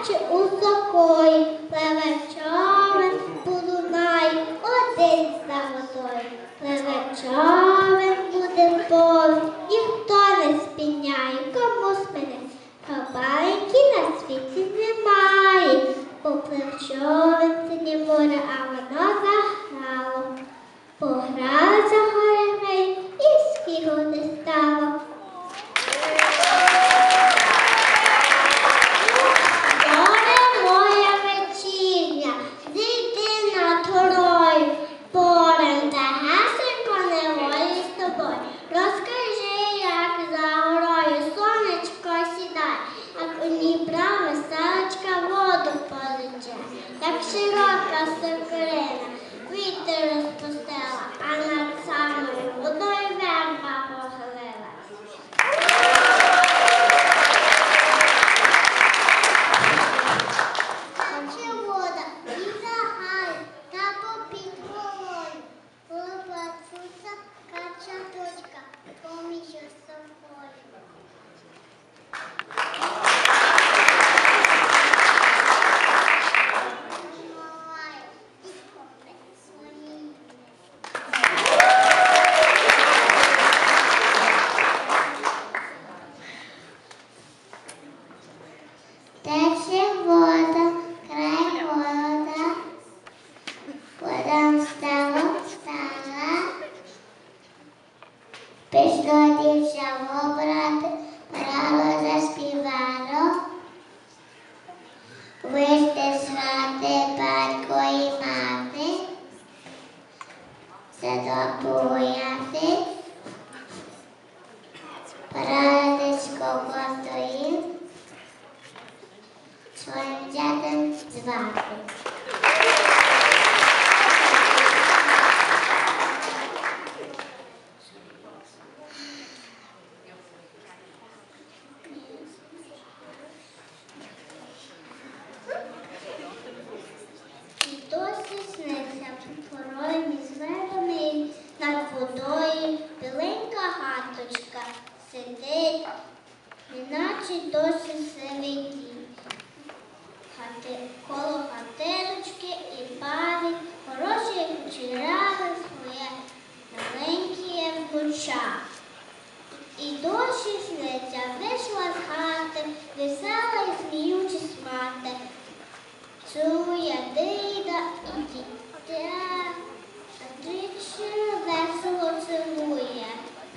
наче у сокої, пливе dotišamo brat pravo zaspívalo. Uveďte svaté pánko i máte, se dopujate. Pravo вийшла з хати, весела і сміючись мати. Чує дида і дітя, тричі весело цілує,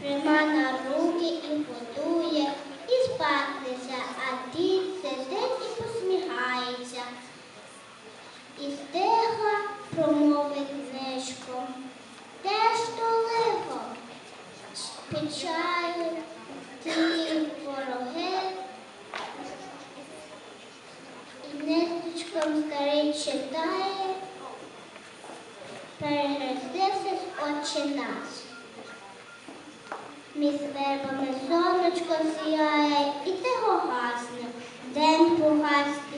прийма на руки і годує, і спатися, а дід сидить і посміхається. І стиха промовить нишком. Де ж то лихо? Печаль, читає, перехрестився з очі наш. Між вербами сонечко сіяє, і тихо гасне, день погасне,